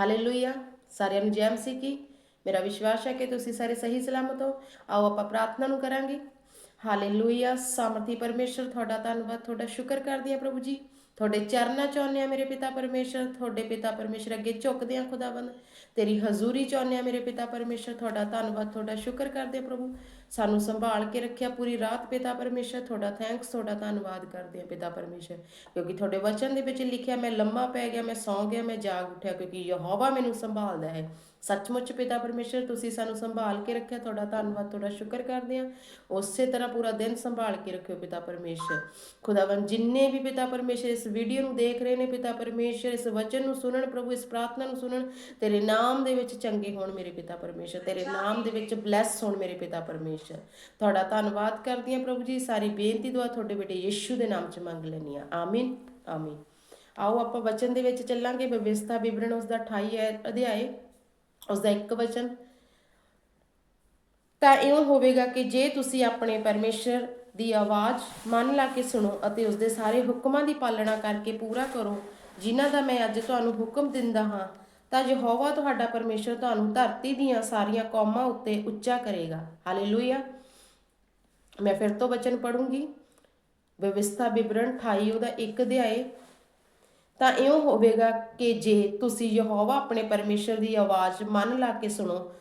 Hallelujah ਸਾਰਿਆਂ ਨੂੰ ਜੈ ਮਸੀਹ ਕੀ। ਮੇਰਾ ਵਿਸ਼ਵਾਸ ਹੈ ਕਿ ਤੁਸੀਂ ਸਾਰੇ ਸਹੀ ਸਲਾਮਤ ਹੋ। ਆਓ ਆਪਾਂ ਪ੍ਰਾਰਥਨਾ ਨੂੰ ਕਰਾਂਗੇ। ਹਾਲੇਲੂਇਆ ਸਮਰਥੀ ਪਰਮੇਸ਼ਰ, ਤੁਹਾਡਾ ਧੰਨਵਾਦ, ਤੁਹਾਡਾ ਸ਼ੁਕਰ ਕਰਦੇ ਹਾਂ ਪ੍ਰਭੂ ਜੀ। ਤੁਹਾਡੇ ਚਰਨਾਂ ਚਾਹੁੰਦੇ ਆਉਂਦੇ ਆ ਮੇਰੇ ਪਿਤਾ ਪਰਮੇਸ਼ਰ, ਤੁਹਾਡੇ ਪਿਤਾ ਪਰਮੇਸ਼ਰ ਅੱਗੇ ਝੁਕਦੇ ਆ ਖੁਦਾਵੰਦ। ਤੇਰੀ ਹਜ਼ੂਰੀ ਚਾਹੁੰਦੇ ਆਉਂਦੇ ਆ ਮੇਰੇ ਪਿਤਾ ਪਰਮੇਸ਼ਰ, ਤੁਹਾਡਾ ਧੰਨਵਾਦ, ਤੁਹਾਡਾ ਸ਼ੁਕਰ ਕਰਦੇ ਆ ਪ੍ਰਭੂ। ਸਾਨੂੰ ਸੰਭਾਲ ਕੇ ਰੱਖਿਆ, ਪੂਰੀ ਰਾਤ ਪਿਤਾ ਪਰਮੇਸ਼ਰ, ਤੁਹਾਡਾ ਥੈਂਕਸ ਤੁਹਾਡਾ ਧੰਨਵਾਦ ਕਰਦੇ ਆ ਪਿਤਾ ਪਰਮੇਸ਼ਰ। ਕਿਉਂਕਿ ਤੁਹਾਡੇ ਵਚਨ ਦੇ ਵਿੱਚ ਲਿਖਿਆ, ਮੈਂ ਲੰਮਾ ਪੈ ਗਿਆ, ਮੈਂ ਸੌਂ ਗਿਆ, ਮੈਂ ਜਾਗ ਉੱਠਿਆ, ਕਿਉਂਕਿ ਯਹੋਵਾ ਮੈਨੂੰ ਸੰਭਾਲਦਾ ਹੈ। ਸੱਚਮੁੱਚ ਪਿਤਾ ਪਰਮੇਸ਼ਰ, ਤੁਸੀਂ ਸਾਨੂੰ ਸੰਭਾਲ ਕੇ ਰੱਖਿਆ, ਤੁਹਾਡਾ ਧੰਨਵਾਦ, ਤੁਹਾਡਾ ਸ਼ੁਕਰ ਕਰਦੇ ਹਾਂ। ਉਸੇ ਤਰ੍ਹਾਂ ਪੂਰਾ ਦਿਨ ਸੰਭਾਲ ਕੇ ਰੱਖਿਓ ਪਿਤਾ ਪਰਮੇਸ਼ਰ। ਖੁਦਾਵੰ ਜਿੰਨੇ ਵੀ ਪਿਤਾ ਪਰਮੇਸ਼ਰ ਇਸ ਵੀਡੀਓ ਨੂੰ ਦੇਖ ਰਹੇ ਨੇ, ਪਿਤਾ ਪਰਮੇਸ਼ਰ, ਇਸ ਵਚਨ ਨੂੰ ਸੁਣਨ, ਪ੍ਰਭੂ ਇਸ ਪ੍ਰਾਰਥਨਾ ਨੂੰ ਸੁਣਨ, ਤੇਰੇ ਨਾਮ ਦੇ ਵਿੱਚ ਚੰਗੇ ਹੋਣ ਮੇਰੇ ਪਿਤਾ ਪਰਮੇਸ਼ਰ, ਤੇਰੇ ਨਾਮ ਦੇ ਵਿੱਚ ਬਲੈਸ ਹੋਣ ਮੇਰੇ ਪਿਤਾ ਪਰਮੇਸ਼ਰ। ਤੁਹਾਡਾ ਧੰਨਵਾਦ ਕਰਦੀ ਹਾਂ ਪ੍ਰਭੂ ਜੀ, ਸਾਰੀ ਬੇਨਤੀ ਦੁਆ ਤੁਹਾਡੇ ਬੇਟੇ ਯਿਸੂ ਦੇ ਨਾਮ 'ਚ ਮੰਗ ਲੈਣੀ ਆ ਆਮੀਨ ਆਮੀਨ। ਆਓ ਆਪਾਂ ਵਚਨ ਦੇ ਵਿੱਚ ਚੱਲਾਂਗੇ, ਵਿਵਸਥਾ ਵਿਵਰਣ ਉਸ ਦਾ 28 ਹੈ ਅਧਿਆਏ। ਉਸ ਦਾ ਇੱਕ ਵਚਨ। ਤਾਂ ਇਉਂ ਹੋਵੇਗਾ ਕਿ ਜੇ ਤੁਸੀਂ ਆਪਣੇ ਪਰਮੇਸ਼ਰ ਦੀ ਆਵਾਜ਼ ਮਨ ਲਾ ਕੇ ਸੁਣੋ ਅਤੇ ਉਸ ਦੇ ਸਾਰੇ ਹੁਕਮਾਂ ਦੀ ਪਾਲਣਾ ਕਰਕੇ ਪੂਰਾ ਕਰੋ, ਜਿਨ੍ਹਾਂ ਦਾ ਮੈਂ ਅੱਜ ਤੁਹਾਨੂੰ ਹੁਕਮ ਦਿੰਦਾ ਹਾਂ, ਤਾਂ ਯਹੋਵਾ ਤੁਹਾਡਾ ਪਰਮੇਸ਼ਰ ਤੁਹਾਨੂੰ ਧਰਤੀ ਦੀਆਂ ਸਾਰੀਆਂ ਕੌਮਾਂ ਉੱਤੇ ਉੱਚਾ ਕਰੇਗਾ। ਹਾਲੇਲੂਇਆ। ਮੈਂ ਫਿਰ ਤੋਂ ਵਚਨ ਪੜੂੰਗੀ ਵਿਵਸਥਾ ਵਿਵਰਣ 28 ਉਹਦਾ ਇੱਕ ਅਧਿਆਏ। ਤਾਂ ਇਉਂ ਹੋਵੇਗਾ ਕਿ ਜੇ ਤੁਸੀਂ ਯਹੋਵਾ ਆਪਣੇ ਪਰਮੇਸ਼ਰ ਦੀ ਆਵਾਜ਼ ਮਨ ਲਾ ਕੇ ਸੁਣੋ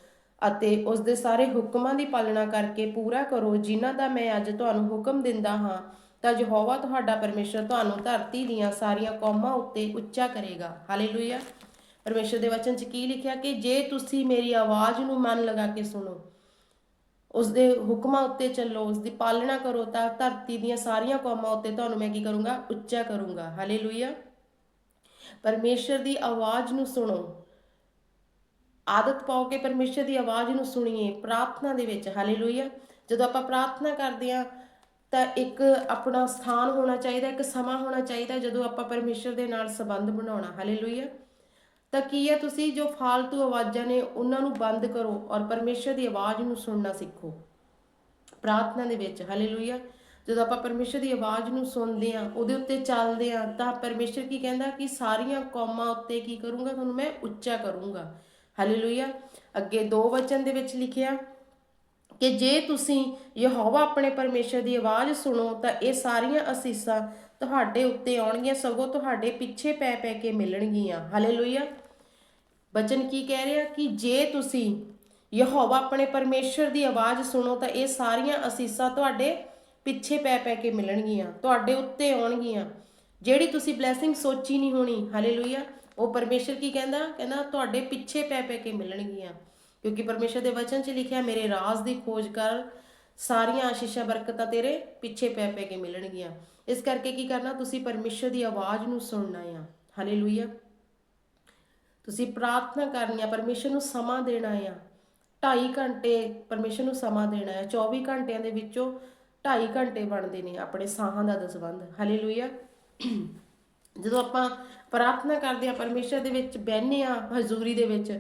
ਅਤੇ ਉਸ ਦੇ ਸਾਰੇ ਹੁਕਮਾਂ ਦੀ ਪਾਲਣਾ ਕਰਕੇ ਪੂਰਾ ਕਰੋ ਜਿਨ੍ਹਾਂ ਦਾ ਮੈਂ ਅੱਜ ਤੁਹਾਨੂੰ ਹੁਕਮ ਦਿੰਦਾ ਹਾਂ, ਤਾਂ ਯਹੋਵਾ ਤੁਹਾਡਾ ਪਰਮੇਸ਼ਰ ਤੁਹਾਨੂੰ ਧਰਤੀ ਦੀਆਂ ਸਾਰੀਆਂ ਕੌਮਾਂ ਉੱਤੇ ਉੱਚਾ ਕਰੇਗਾ। ਹਾਲੇਲੂਇਆ। ਪਰਮੇਸ਼ਰ ਦੇ ਵਚਨ 'ਚ ਕੀ ਲਿਖਿਆ ਕਿ ਜੇ ਤੁਸੀਂ ਮੇਰੀ ਆਵਾਜ਼ ਨੂੰ ਮਨ ਲਗਾ ਕੇ ਸੁਣੋ, ਉਸ ਦੇ ਹੁਕਮਾਂ ਉੱਤੇ ਚੱਲੋ, ਉਸ ਦੀ ਪਾਲਣਾ ਕਰੋ, ਤਾਂ ਧਰਤੀ ਦੀਆਂ ਸਾਰੀਆਂ ਕੌਮਾਂ ਉੱਤੇ ਤੁਹਾਨੂੰ ਮੈਂ ਕੀ ਕਰੂੰਗਾ? ਉੱਚਾ ਕਰੂੰਗਾ। ਹਾਲੇਲੂਇਆ। ਪਰਮੇਸ਼ਰ ਦੀ ਆਵਾਜ਼ ਨੂੰ ਸੁਣੋ। ਆਦਤ ਪਾਓ ਕਿ ਪਰਮੇਸ਼ਰ ਦੀ ਆਵਾਜ਼ ਨੂੰ ਸੁਣੀਏ ਪ੍ਰਾਰਥਨਾ ਦੇ ਵਿੱਚ। ਹਾਲੇਲੂਇਆ। ਜਦੋਂ ਆਪਾਂ ਪ੍ਰਾਰਥਨਾ ਕਰਦੇ ਆ ਤਾਂ ਇੱਕ ਆਪਣਾ ਸਥਾਨ ਹੋਣਾ ਚਾਹੀਦਾ, ਇੱਕ ਸਮਾਂ ਹੋਣਾ ਚਾਹੀਦਾ ਜਦੋਂ ਆਪਾਂ ਪਰਮੇਸ਼ਰ ਦੇ ਨਾਲ ਸੰਬੰਧ ਬਣਾਉਣਾ। ਹਾਲੇਲੂਇਆ। ਤਾਂ ਕੀ ਹੈ ਤੁਸੀਂ ਜੋ ਫਾਲਤੂ ਆਵਾਜ਼ਾਂ ਨੇ, ਉਹਨਾਂ ਨੂੰ ਬੰਦ ਕਰੋ ਔਰ ਪਰਮੇਸ਼ਰ ਦੀ ਆਵਾਜ਼ ਨੂੰ ਸੁਣਨਾ ਸਿੱਖੋ। ਪ੍ਰਾਰਥਨਾ ਦੇ ਵਿੱਚ। ਹਾਲੇਲੂਇਆ। ਜਦੋਂ ਆਪਾਂ ਪਰਮੇਸ਼ਰ ਦੀ ਆਵਾਜ਼ ਨੂੰ ਸੁਣਦੇ ਆ ਉਹਦੇ ਉੱਤੇ ਚੱਲਦੇ ਆ ਤਾਂ ਪਰਮੇਸ਼ਰ ਕੀ ਕਹਿੰਦਾ ਕਿ ਸਾਰੀਆਂ ਕੌਮਾਂ ਉੱਤੇ ਕੀ ਕਰੂੰਗਾ? ਤੁਹਾਨੂੰ ਮੈਂ ਉੱਚਾ ਕਰੂੰਗਾ। ਹਾਲੇਲੂਇਆ ਅੱਗੇ ਦੋ ਵਚਨ ਦੇ ਵਿੱਚ ਲਿਖਿਆ ਕਿ ਜੇ ਤੁਸੀਂ ਯਹੋਵਾ ਆਪਣੇ ਪਰਮੇਸ਼ਰ ਦੀ ਆਵਾਜ਼ ਸੁਣੋ, ਤਾਂ ਇਹ ਸਾਰੀਆਂ ਅਸੀਸਾਂ ਤੁਹਾਡੇ ਉੱਤੇ ਆਉਣਗੀਆਂ, ਸਗੋਂ ਤੁਹਾਡੇ ਪਿੱਛੇ ਪੈ ਪੈ ਕੇ ਮਿਲਣਗੀਆਂ। ਹਾਲੇਲੂਇਆ ਬਚਨ ਕੀ ਕਹਿ ਰਿਹਾ? ਕਿ ਜੇ ਤੁਸੀਂ ਯਹੋਵਾ ਆਪਣੇ ਪਰਮੇਸ਼ਰ ਦੀ ਆਵਾਜ਼ ਸੁਣੋ, ਤਾਂ ਇਹ ਸਾਰੀਆਂ ਅਸੀਸਾਂ ਤੁਹਾਡੇ ਪਿੱਛੇ ਪੈ ਪੈ ਕੇ ਮਿਲਣਗੀਆਂ, ਤੁਹਾਡੇ ਉੱਤੇ ਆਉਣਗੀਆਂ। ਜਿਹੜੀ ਤੁਸੀਂ ਬਲੇਸਿੰਗ ਸੋਚੀ ਨਹੀਂ ਹੋਣੀ ਹਾਲੇਲੂਇਆ ਉਹ ਪਰਮੇਸ਼ਰ ਕੀ ਕਹਿੰਦਾ? ਕਹਿੰਦਾ, ਤੁਹਾਡੇ ਪਿੱਛੇ ਪੈ ਪੈ ਕੇ ਮਿਲਣਗੀਆਂ। ਕਿਉਂਕਿ ਪਰਮੇਸ਼ਰ ਦੇ ਵਚਨ 'ਚ ਲਿਖਿਆ, ਮੇਰੇ ਰਾਜ਼ ਦੀ ਖੋਜ ਕਰ, ਸਾਰੀਆਂ ਆਸ਼ੀਸ਼ਾਂ, ਬਰਕਤਾਂ ਤੇਰੇ ਪਿੱਛੇ ਪੈ ਪੈ ਕੇ ਮਿਲਣਗੀਆਂ। ਇਸ ਕਰਕੇ ਕੀ ਕਰਨਾ, ਤੁਸੀਂ ਪਰਮੇਸ਼ਰ ਦੀ ਆਵਾਜ਼ ਨੂੰ ਸੁਣਨਾ ਆ। ਹਾਲੇਲੂਇਆ ਤੁਸੀਂ ਪ੍ਰਾਰਥਨਾ ਕਰਨੀ ਆ, ਪਰਮੇਸ਼ਰ ਨੂੰ ਸਮਾਂ ਦੇਣਾ ਆ। 2.5 ਘੰਟੇ ਪਰਮੇਸ਼ਰ ਨੂੰ ਸਮਾਂ ਦੇਣਾ ਆ। 24 ਘੰਟਿਆਂ ਦੇ ਵਿੱਚੋਂ ਢਾਈ ਘੰਟੇ ਬਣਦੇ ਨੇ ਆਪਣੇ ਸਾਹਾਂ ਦਾ ਦਸਵੰਧ ਹਾਲੇਲੂਇਆ ਜਦੋਂ ਆਪਾਂ ਪ੍ਰਾਰਥਨਾ ਕਰਦੇ ਆ ਪਰਮੇਸ਼ਰ ਦੇ ਵਿੱਚ ਬਹਿਨੇ ਆ ਹਜ਼ੂਰੀ ਦੇ ਵਿੱਚ,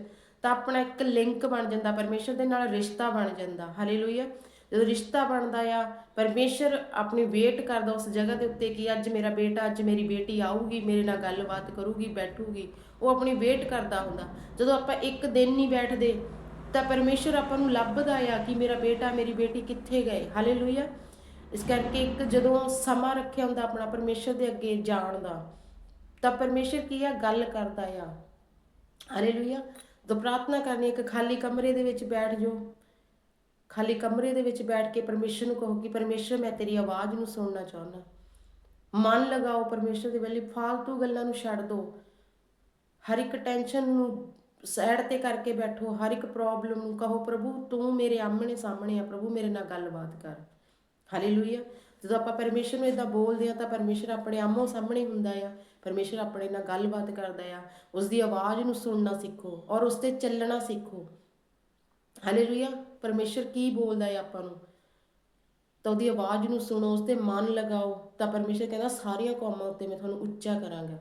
ਤਾਂ ਆਪਣਾ ਇੱਕ ਲਿੰਕ ਬਣ ਜਾਂਦਾ, ਪਰਮੇਸ਼ਰ ਦੇ ਨਾਲ ਰਿਸ਼ਤਾ ਬਣ ਜਾਂਦਾ। ਹਾਲੇਲੂਇਆ ਜਦੋਂ ਰਿਸ਼ਤਾ ਬਣਦਾ ਆ, ਪਰਮੇਸ਼ਰ ਆਪਣੀ ਵੇਟ ਕਰਦਾ ਉਸ ਜਗ੍ਹਾ ਦੇ ਉੱਤੇ ਕਿ ਅੱਜ ਮੇਰਾ ਬੇਟਾ, ਅੱਜ ਮੇਰੀ ਬੇਟੀ ਆਊਗੀ, ਮੇਰੇ ਨਾਲ ਗੱਲਬਾਤ ਕਰੂਗੀ, ਬੈਠੂਗੀ, ਉਹ ਆਪਣੀ ਵੇਟ ਕਰਦਾ ਹੁੰਦਾ। ਜਦੋਂ ਆਪਾਂ ਇੱਕ ਦਿਨ ਨਹੀਂ ਬੈਠਦੇ, ਤਾਂ ਪਰਮੇਸ਼ਰ ਆਪਾਂ ਨੂੰ ਲੱਭਦਾ ਆ ਕਿ ਮੇਰਾ ਬੇਟਾ, ਮੇਰੀ ਬੇਟੀ ਕਿੱਥੇ ਗਏ। ਹਾਲੇਲੂਇਆ ਇਸ ਕਰਕੇ ਇੱਕ ਜਦੋਂ ਸਮਾਂ ਰੱਖਿਆ ਹੁੰਦਾ ਆਪਣਾ ਪਰਮੇਸ਼ਰ ਦੇ ਅੱਗੇ ਜਾਣ ਦਾ, ਤਾਂ ਪਰਮੇਸ਼ਰ ਕੀ ਆ? ਗੱਲ ਕਰਦਾ ਆ। ਹਾਲੇਲੂਇਆ ਜਦੋਂ ਪ੍ਰਾਰਥਨਾ ਕਰਨੀ ਇੱਕ ਖਾਲੀ ਕਮਰੇ ਦੇ ਵਿੱਚ ਬੈਠ ਜਾਓ। ਖਾਲੀ ਕਮਰੇ ਦੇ ਵਿੱਚ ਬੈਠ ਕੇ ਪਰਮੇਸ਼ਰ ਨੂੰ ਕਹੋ ਕਿ ਪਰਮੇਸ਼ਰ, ਮੈਂ ਤੇਰੀ ਆਵਾਜ਼ ਨੂੰ ਸੁਣਨਾ ਚਾਹੁੰਦਾ। ਮਨ ਲਗਾਓ ਪਰਮੇਸ਼ਰ ਦੇ ਵੱਲ, ਫਾਲਤੂ ਗੱਲਾਂ ਨੂੰ ਛੱਡ ਦਿਓ ਹਰ ਇੱਕ ਟੈਨਸ਼ਨ ਨੂੰ ਸਾਈਡ ਤੇ ਕਰਕੇ ਬੈਠੋ, ਹਰ ਇੱਕ ਪ੍ਰੋਬਲਮ ਨੂੰ ਕਹੋ, ਪ੍ਰਭੂ, ਤੂੰ ਮੇਰੇ ਆਮਣੇ ਸਾਹਮਣੇ ਆ, ਪ੍ਰਭੂ, ਮੇਰੇ ਨਾਲ ਗੱਲਬਾਤ ਕਰ। ਹਾਲੇਲੂਇਆ ਜਦੋਂ ਆਪਾਂ ਪਰਮੇਸ਼ਰ ਨੂੰ ਇਦਾਂ ਬੋਲਦੇ ਆ ਤਾਂ ਪਰਮੇਸ਼ਰ ਆਪਣੇ ਆਮੋ ਸਾਹਮਣੇ ਹੁੰਦਾ ਆ। ਪਰਮੇਸ਼ਰ ਆਪਣੇ ਨਾਲ ਗੱਲਬਾਤ ਕਰਦਾ ਆ। ਉਸ ਦੀ ਆਵਾਜ਼ ਨੂੰ ਸੁਣਨਾ ਸਿੱਖੋ ਔਰ ਉਸ ਤੇ ਚੱਲਣਾ ਸਿੱਖੋ। ਹਾਲੇਲੂਇਆ ਪਰਮੇਸ਼ਰ ਕੀ ਬੋਲਦਾ ਹੈ ਆਪਾਂ ਨੂੰ? ਤਾਂ ਉਹਦੀ ਆਵਾਜ਼ ਨੂੰ ਸੁਣੋ ਉਸ ਤੇ ਮਨ ਲਗਾਓ। ਤਾਂ ਪਰਮੇਸ਼ਰ ਕਹਿੰਦਾ, ਸਾਰੀਆਂ ਕੌਮਾਂ ਉੱਤੇ ਮੈਂ ਤੁਹਾਨੂੰ ਉੱਚਾ ਕਰਾਂਗਾ।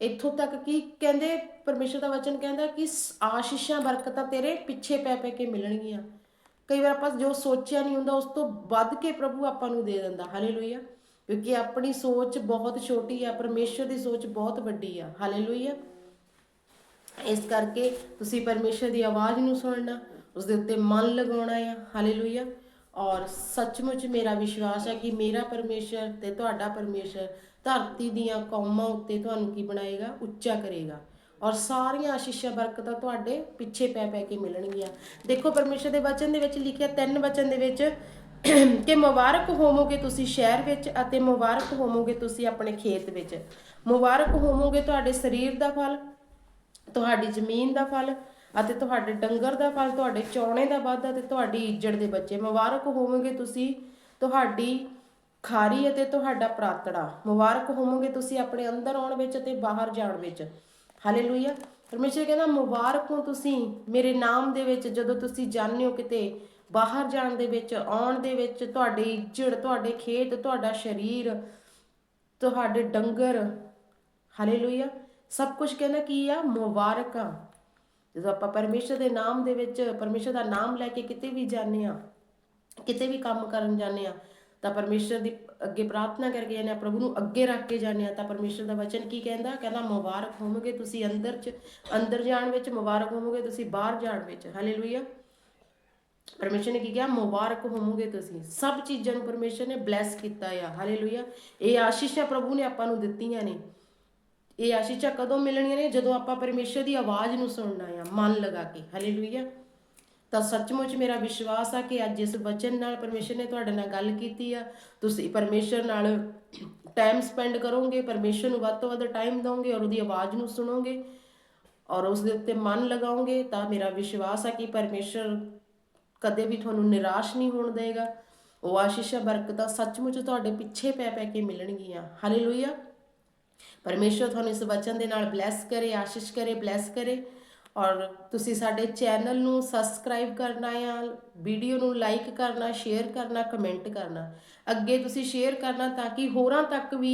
ਇੱਥੋਂ ਤੱਕ ਕਿ ਕਹਿੰਦੇ, ਪਰਮੇਸ਼ਰ ਦਾ ਵਚਨ ਕਹਿੰਦਾ ਕਿ ਆਸ਼ੀਸ਼ਾਂ, ਬਰਕਤਾਂ ਤੇਰੇ ਪਿੱਛੇ ਪੈ ਪੈ ਕੇ ਮਿਲਣਗੀਆਂ। ਕਈ ਵਾਰ ਆਪਾਂ ਜੋ ਸੋਚਿਆ ਨਹੀਂ ਹੁੰਦਾ, ਉਸ ਤੋਂ ਵੱਧ ਕੇ ਪ੍ਰਭੂ ਆਪਾਂ ਨੂੰ ਦੇ ਦਿੰਦਾ। ਹਾਲੇਲੂਇਆ ਕਿਉਂਕਿ ਆਪਣੀ ਸੋਚ ਬਹੁਤ ਛੋਟੀ ਆ, ਪਰਮੇਸ਼ਰ ਦੀ ਸੋਚ ਬਹੁਤ ਵੱਡੀ ਆ। ਹਾਲੇਲੂਇਆ ਇਸ ਕਰਕੇ ਤੁਸੀਂ ਪਰਮੇਸ਼ਰ ਦੀ ਆਵਾਜ਼ ਨੂੰ ਸੁਣਨਾ ਉਸ ਦੇ ਉੱਤੇ ਮਨ ਲਗਾਉਣਾ ਆ। ਹਾਲੇਲੂਇਆ ਔਰ ਸੱਚਮੁੱਚ ਮੇਰਾ ਵਿਸ਼ਵਾਸ ਹੈ ਕਿ ਮੇਰਾ ਪਰਮੇਸ਼ਰ ਤੇ ਤੁਹਾਡਾ ਪਰਮੇਸ਼ਰ ਧਰਤੀ ਦੀਆਂ ਕੌਮਾਂ ਉੱਤੇ ਤੁਹਾਨੂੰ ਕੀ ਬਣਾਏਗਾ? ਉੱਚਾ ਕਰੇਗਾ। ਔਰ ਸਾਰੀਆਂ ਆਸ਼ੀਸ਼ਾਂ ਬਰਕਤਾਂ ਤੁਹਾਡੇ ਪਿੱਛੇ ਪੈ ਪੈ ਕੇ ਮਿਲਣਗੀਆਂ। ਦੇਖੋ, ਪਰਮੇਸ਼ਰ ਦੇ ਵਚਨ ਦੇ ਵਿੱਚ ਲਿਖਿਆ ਤਿੰਨ ਵਚਨ ਦੇ ਵਿੱਚ, ਕਿ ਮੁਬਾਰਕ ਹੋਵੋਗੇ ਤੁਸੀਂ ਸ਼ਹਿਰ ਵਿੱਚ ਅਤੇ ਮੁਬਾਰਕ ਹੋਵੋਗੇ ਤੁਸੀਂ ਆਪਣੇ ਖੇਤ ਵਿੱਚ। ਮੁਬਾਰਕ ਹੋਵੋਗੇ ਤੁਹਾਡੇ ਸਰੀਰ ਦਾ ਫਲ, ਤੁਹਾਡੀ ਜ਼ਮੀਨ ਦਾ ਫਲ ਅਤੇ ਤੁਹਾਡੇ ਡੰਗਰ ਦਾ ਫਲ, ਤੁਹਾਡੇ ਚੌਣੇ ਦਾ ਵਾਧਾ ਤੇ ਤੁਹਾਡੀ ਇੱਜੜ ਦੇ ਬੱਚੇ। ਮੁਬਾਰਕ ਹੋਵੋਗੇ ਤੁਸੀਂ ਤੁਹਾਡੀ ਖਾਰੀ ਅਤੇ ਤੁਹਾਡਾ ਪ੍ਰਾਤੜਾ। ਮੁਬਾਰਕ ਹੋਵੋਗੇ ਤੁਸੀਂ ਆਪਣੇ ਅੰਦਰ ਆਉਣ ਵਿੱਚ ਅਤੇ ਬਾਹਰ ਜਾਣ ਵਿੱਚ। ਹਾਲੇਲੂਇਆ ਪਰਮੇਸ਼ਰ ਕਹਿੰਦਾ, ਮੁਬਾਰਕ ਹੋ ਤੁਸੀਂ ਮੇਰੇ ਨਾਮ ਦੇ ਵਿੱਚ, ਜਦੋਂ ਤੁਸੀਂ ਜਾਂਦੇ ਹੋ ਕਿਤੇ ਬਾਹਰ ਜਾਣ ਦੇ ਵਿੱਚ, ਆਉਣ ਦੇ ਵਿੱਚ, ਤੁਹਾਡੀ ਇੱਜੜ, ਤੁਹਾਡੇ ਖੇਤ, ਤੁਹਾਡਾ ਸਰੀਰ, ਤੁਹਾਡੇ ਡੰਗਰ। ਹਾਲੇਲੂਇਆ ਸਭ ਕੁਝ ਕਹਿੰਦਾ ਕੀ ਆ? ਮੁਬਾਰਕਾਂ ਜਦੋਂ ਆਪਾਂ ਪਰਮੇਸ਼ਰ ਦੇ ਨਾਮ ਦੇ ਵਿੱਚ, ਪਰਮੇਸ਼ਰ ਦਾ ਨਾਮ ਲੈ ਕੇ ਕਿਤੇ ਵੀ ਜਾਂਦੇ ਆ ਕਿਤੇ ਵੀ ਕੰਮ ਕਰਨ ਜਾਂਦੇ ਆ ਤਾਂ ਪਰਮੇਸ਼ਰ ਦੀ ਅੱਗੇ ਪ੍ਰਾਰਥਨਾ ਕਰਕੇ ਜਾਂਦੇ ਆ, ਪ੍ਰਭੂ ਨੂੰ ਅੱਗੇ ਰੱਖ ਕੇ ਜਾਂਦੇ ਆ। ਤਾਂ ਪਰਮੇਸ਼ਰ ਦਾ ਵਚਨ ਕੀ ਕਹਿੰਦਾ? ਕਹਿੰਦਾ, ਮੁਬਾਰਕ ਹੋਵੋਗੇ ਤੁਸੀਂ ਅੰਦਰ ਚ, ਅੰਦਰ ਜਾਣ ਵਿੱਚ, ਮੁਬਾਰਕ ਹੋਵੋਗੇ ਤੁਸੀਂ ਬਾਹਰ ਜਾਣ ਵਿੱਚ। ਹਾਲੇਲੂਇਆ ਪਰਮੇਸ਼ਰ ਨੇ ਕੀ ਕਿਹਾ? ਮੁਬਾਰਕ ਹੋਵੋਗੇ ਤੁਸੀਂ। ਸਭ ਚੀਜ਼ਾਂ ਨੂੰ ਪਰਮੇਸ਼ਰ ਨੇ ਬਲੈਸ ਕੀਤਾ ਆ। ਹਾਲੇਲੂਇਆ ਇਹ ਆਸ਼ੀਸ਼ਾਂ ਪ੍ਰਭੂ ਨੇ ਆਪਾਂ ਨੂੰ ਦਿੱਤੀਆਂ ਨੇ। ਇਹ ਆਸ਼ੀਸ਼ਾਂ ਕਦੋਂ ਮਿਲਣੀਆਂ ਨੇ? ਜਦੋਂ ਆਪਾਂ ਪਰਮੇਸ਼ਰ ਦੀ ਆਵਾਜ਼ ਨੂੰ ਸੁਣਨਾ ਆ, ਮਨ ਲਗਾ ਕੇ। ਹਾਲੇਲੂਇਆ ਤਾਂ ਸੱਚਮੁੱਚ ਮੇਰਾ ਵਿਸ਼ਵਾਸ ਆ ਕਿ ਅੱਜ ਇਸ ਵਚਨ ਨਾਲ ਪਰਮੇਸ਼ਰ ਨੇ ਤੁਹਾਡੇ ਨਾਲ ਗੱਲ ਕੀਤੀ ਆ। ਤੁਸੀਂ ਪਰਮੇਸ਼ਰ ਨਾਲ ਟਾਈਮ ਸਪੈਂਡ ਕਰੋਗੇ, ਪਰਮੇਸ਼ਰ ਨੂੰ ਵੱਧ ਤੋਂ ਵੱਧ ਟਾਈਮ ਦਿਓਗੇ ਔਰ ਉਹਦੀ ਆਵਾਜ਼ ਨੂੰ ਸੁਣੋਗੇ ਔਰ ਉਸ ਦੇ ਉੱਤੇ ਮਨ ਲਗਾਓਗੇ ਤਾਂ ਮੇਰਾ ਵਿਸ਼ਵਾਸ ਆ ਕਿ ਪਰਮੇਸ਼ਰ ਕਦੇ ਵੀ ਤੁਹਾਨੂੰ ਨਿਰਾਸ਼ ਨਹੀਂ ਹੋਣ ਦੇਗਾ। ਉਹ ਆਸ਼ੀਸ਼ਾਂ ਬਰਕਤਾਂ ਸੱਚਮੁੱਚ ਤੁਹਾਡੇ ਪਿੱਛੇ ਪੈ ਪੈ ਕੇ ਮਿਲਣਗੀਆਂ। ਹਾਲੇਲੂਇਆ ਪਰਮੇਸ਼ਰ ਤੁਹਾਨੂੰ ਇਸ ਵਚਨ ਦੇ ਨਾਲ ਬਲੈਸ ਕਰੇ, ਆਸ਼ੀਸ਼ ਕਰੇ ਬਲੈਸ ਕਰੇ। ਔਰ ਤੁਸੀਂ ਸਾਡੇ ਚੈਨਲ ਨੂੰ ਸਬਸਕ੍ਰਾਈਬ ਕਰਨਾ ਆ ਵੀਡੀਓ ਨੂੰ ਲਾਈਕ ਕਰਨਾ ਸ਼ੇਅਰ ਕਰਨਾ ਕਮੈਂਟ ਕਰਨਾ। ਅੱਗੇ ਤੁਸੀਂ ਸ਼ੇਅਰ ਕਰਨਾ ਤਾਂ ਕਿ ਹੋਰਾਂ ਤੱਕ ਵੀ